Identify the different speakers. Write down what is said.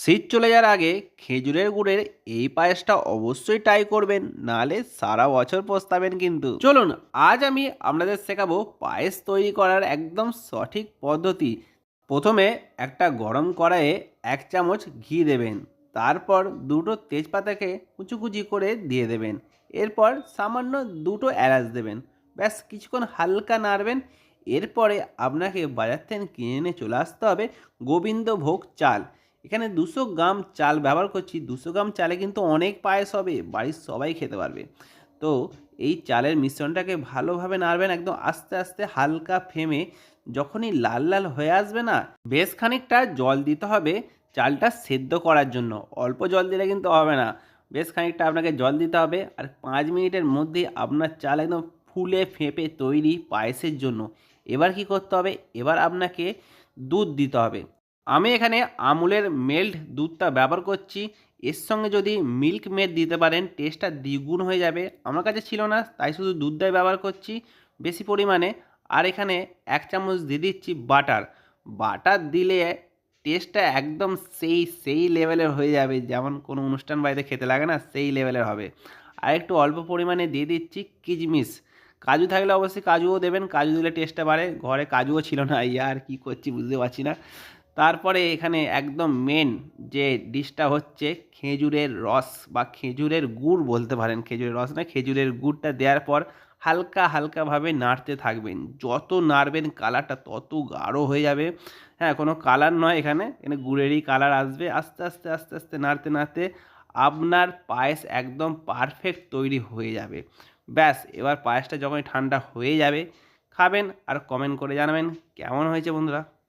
Speaker 1: শীত চলে যাওয়ার আগে খেজুরের গুড়ের এই পায়েসটা অবশ্যই ট্রাই করবেন, নাহলে সারা বছর পস্তাবেন কিন্তু। চলুন, আজ আমি আপনাদের শেখাবো পায়েস তৈরি করার একদম সঠিক পদ্ধতি। প্রথমে একটা গরম কড়াইয়ে এক চামচ ঘি দেবেন, তারপর দুটো তেজপাতাকে কুচি করে দিয়ে দেবেন, এরপর সামান্য দুটো এলাচ দেবেন, ব্যাস কিছুক্ষণ হালকা নাড়বেন, এরপরে আপনাকে বাজার থেকে কিনে এনে চলে আসতে হবে গোবিন্দভোগ চাল। এখানে দুশো গ্রাম চাল ব্যবহার করছি। দুশো গ্রাম চালে কিন্তু অনেক পায়েস হবে, বাড়ির সবাই খেতে পারবে। তো এই চালের মিশ্রণটাকে ভালোভাবে নাড়বেন একদম আস্তে আস্তে হালকা ফেমে। যখনই লাল লাল হয়ে আসবে না, বেশ খানিকটা জল দিতে হবে চালটা সেদ্ধ করার জন্য। অল্প জল দিলে কিন্তু হবে না, বেশ খানিকটা আপনাকে জল দিতে হবে। আর পাঁচ মিনিটের মধ্যে আপনার চাল একদম ফুলে ফেঁপে তৈরি পায়েসের জন্য। এবার কি করতে হবে? এবার আপনাকে দুধ দিতে হবে। আমি এখানে আমুলের মেল্ট দুধটা ব্যবহার করছি। এর সঙ্গে যদি মিল্ক মেড দিতে পারেন টেস্টটা দ্বিগুণ হয়ে যাবে। আমার কাছে ছিল না, তাই শুধু দুধটাই ব্যবহার করছি বেশি পরিমাণে। আর এখানে এক চামচ দিয়ে দিচ্ছি বাটার। বাটার দিলে টেস্টটা একদম সেই সেই লেভেলের হয়ে যাবে। যেমন কোনো অনুষ্ঠান বাড়িতে খেতে লাগে না, সেই লেভেলের হবে। আর একটু অল্প পরিমাণে দিয়ে দিচ্ছি কিচমিস কাজু থাকলে অবশ্যই কাজুও দেবেন, কাজু দিলে টেস্টটা বাড়ে। ঘরে কাজুও ছিল না ইয়া আর কী করছি বুঝতে পারছি না। তারপরে এখানে একদম মেন যে ডিশটা হচ্ছে খেজুরের রস বা খেজুরের গুড় বলতে পারেন, খেজুরের রস না, খেজুরের গুড়টা দেওয়ার পর হালকা হালকাভাবে নাড়তে থাকবেন। যত নাড়বেন কালারটা তত গাঢ় হয়ে যাবে। হ্যাঁ কোনো কালার নয় এখানে এখানে গুড়েরই কালার আসবে। আস্তে আস্তে আস্তে আস্তে নাড়তে নাড়তে আপনার পায়েস একদম পারফেক্ট তৈরি হয়ে যাবে। ব্যাস, এবার পায়েসটা যখন ঠান্ডা হয়ে যাবে, খাবেন আর কমেন্ট করে জানাবেন। কেমন হয়েছে বন্ধুরা?